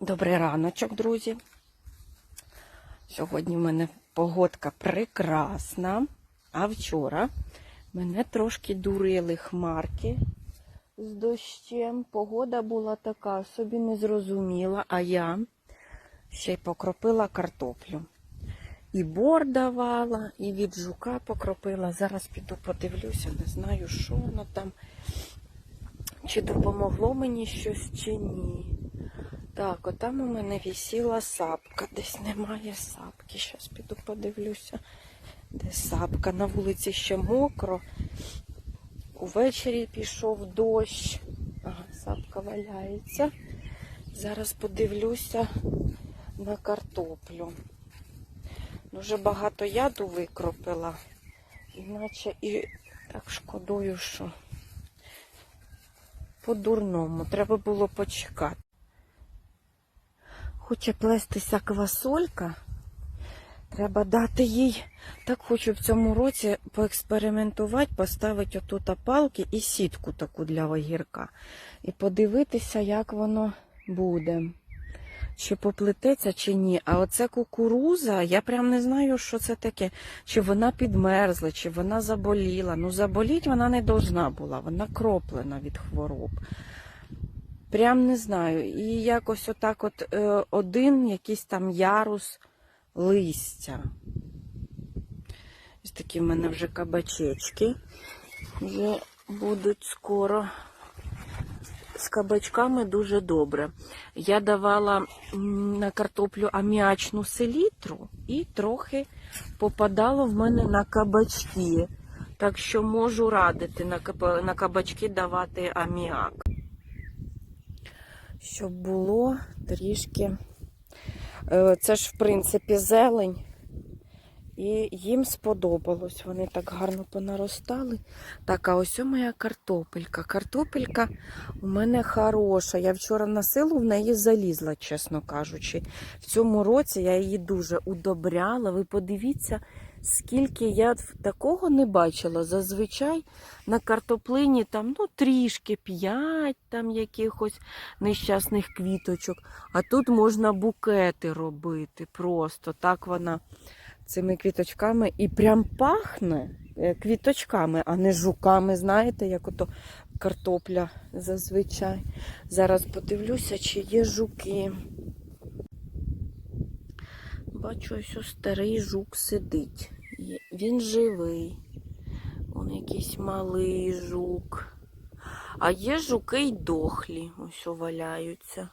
Добрий раночок, друзі. Сьогодні в мене погодка прекрасна, а вчора мене трошки дурили хмарки з дощем. Погода була така, собі незрозуміла, а я ще й покропила картоплю. І бор давала, і від жука покропила. Зараз піду подивлюся, не знаю, що воно там. Чи допомогло мені щось, чи ні. Так, отам у мене висіла сапка. Десь немає сапки. Зараз піду подивлюся, де сапка. На вулиці ще мокро. Увечері пішов дощ. Ага, сапка валяється. Зараз подивлюся на картоплю. Дуже багато яду викропила. Іначе і так шкодую, що по-дурному. Треба було почекати. Хоче плестися квасолька. Треба дати їй. Так хочу в цьому році поекспериментувати, поставити отут палки і сітку таку для огірка. І подивитися, як воно буде. Чи поплететься, чи ні. А оце кукуруза, я прям не знаю, що це таке. Чи вона підмерзла, чи вона заболіла. Ну, заболіть вона не должна була, вона кроплена від хвороб. Прям не знаю. І якось отак от е, один якийсь там ярус листя. Ось такі в мене вже кабачечки. Вже будуть скоро. З кабачками дуже добре. Я давала на картоплю аміачну селітру і трохи попадало в мене на кабачки. Так що можу радити на, каба- на кабачки давати аміак. Щоб було трішки. Е, Це ж, в принципі, зелень. І їм сподобалось. Вони так гарно понаростали. Так, а ось моя картопелька. Картопелька у мене хороша. Я вчора на силу в неї залізла, чесно кажучи. В цьому році я її дуже удобряла. Ви подивіться, скільки я такого не бачила. Зазвичай на картоплині там ну, трішки п'ять там якихось нещасних квіточок. А тут можна букети робити. Просто так вона цими квіточками і прям пахне е, квіточками, а не жуками. Знаєте, як ото картопля зазвичай. Зараз подивлюся, чи є жуки. Бачу, ось старий жук сидить. Він живий. Он якийсь малий жук. А є жуки й дохлі, ось о валяються.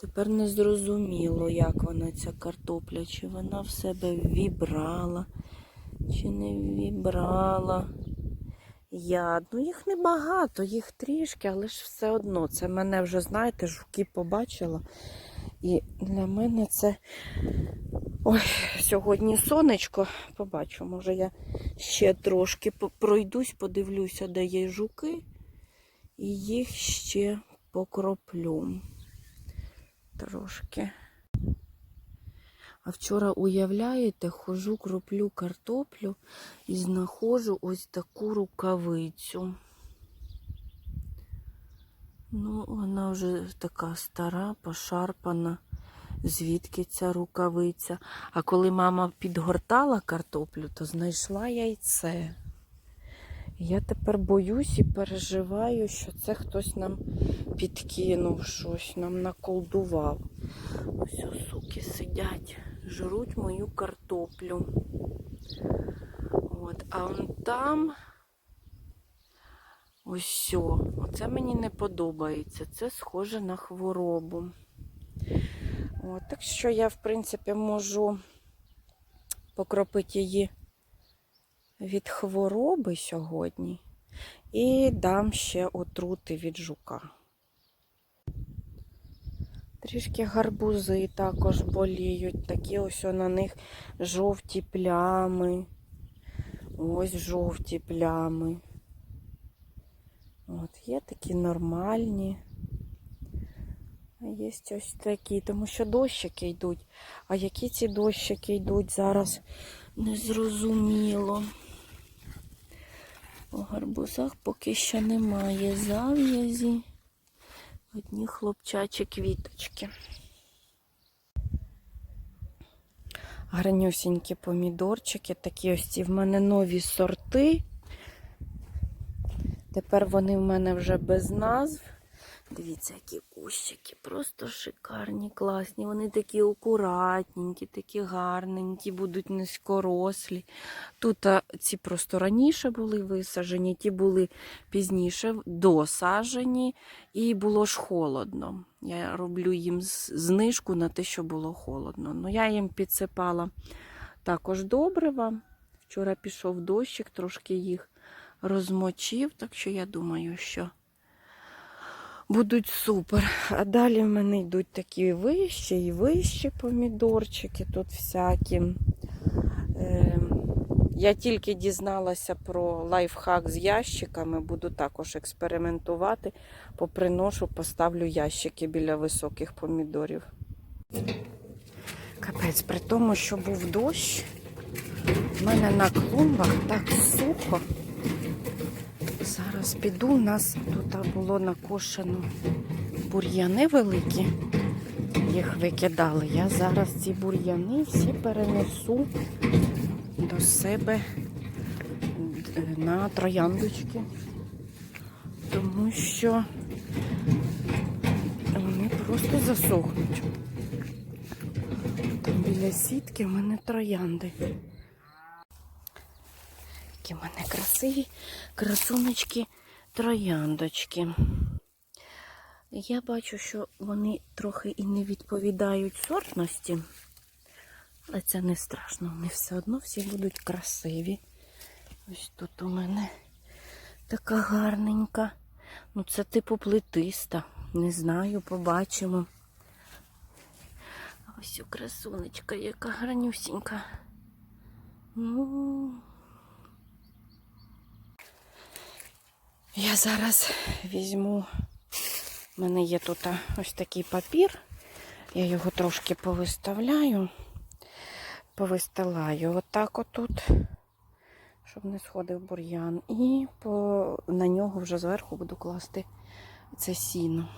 Тепер не зрозуміло, як вона ця картопля, чи вона в себе вібрала, чи не вібрала. Яд. Ну, їх небагато, їх трішки, але ж все одно. Це мене вже, знаєте, жуки побачила. І для мене це ой, сьогодні сонечко. Побачу, може я ще трошки пройдусь, подивлюся, де є жуки, і їх ще покроплю трошки. А вчора, уявляєте, хожу, кроплю картоплю і знаходжу ось таку рукавицю. Ну, вона вже така стара, пошарпана. Звідки ця рукавиця? А коли мама підгортала картоплю, то знайшла яйце. Я тепер боюсь і переживаю, що це хтось нам підкинув щось, нам наколдував. Ось о, суки сидять, жруть мою картоплю. От, а он там ось. Оце мені не подобається. Це схоже на хворобу. От, так що я, в принципі, можу покропити її від хвороби сьогодні і дам ще отрути від жука. Трішки гарбузи також боліють, такі ось на них жовті плями. Ось жовті плями. От, є такі нормальні. А є ось такі, тому що дощики йдуть. А які ці дощики йдуть зараз, незрозуміло. У гарбузах поки що немає зав'язі. Одні хлопчачі квіточки. Гарнюсінькі помідорчики, такі ось ці в мене нові сорти. Тепер вони в мене вже без назв. Дивіться, які кущики, просто шикарні, класні. Вони такі акуратненькі, такі гарненькі, будуть низькорослі. Тут а, ці просто раніше були висаджені, ті були пізніше досаджені, і було ж холодно. Я роблю їм знижку на те, що було холодно. Ну, я їм підсипала також добрива. Вчора пішов дощик, трошки їх розмочив, так що я думаю, що будуть супер. А далі в мене йдуть такі вищі і вищі помідорчики, тут всякі. Е, я тільки дізналася про лайфхак з ящиками, буду також експериментувати. Поприношу, поставлю ящики біля високих помідорів. Капець, при тому, що був дощ, в мене на клумбах так сухо. Зараз піду, у нас тут було накошено бур'яни великі, їх викидали. Я зараз ці бур'яни всі перенесу до себе на трояндочки, тому що вони просто засохнуть. Там біля сітки в мене троянди. Які в мене красиві красунечки трояндочки. Я бачу, що вони трохи і не відповідають сортності, але це не страшно. Вони все одно всі будуть красиві. Ось тут у мене така гарненька. Ну, це типу плетиста. Не знаю, побачимо. Ось у красунечка, яка гарнюсінька. Ну. Я зараз візьму, в мене є тут ось такий папір, я його трошки повиставляю, повистилаю отак отут, щоб не сходив бур'ян. І по, на нього вже зверху буду класти це сіно.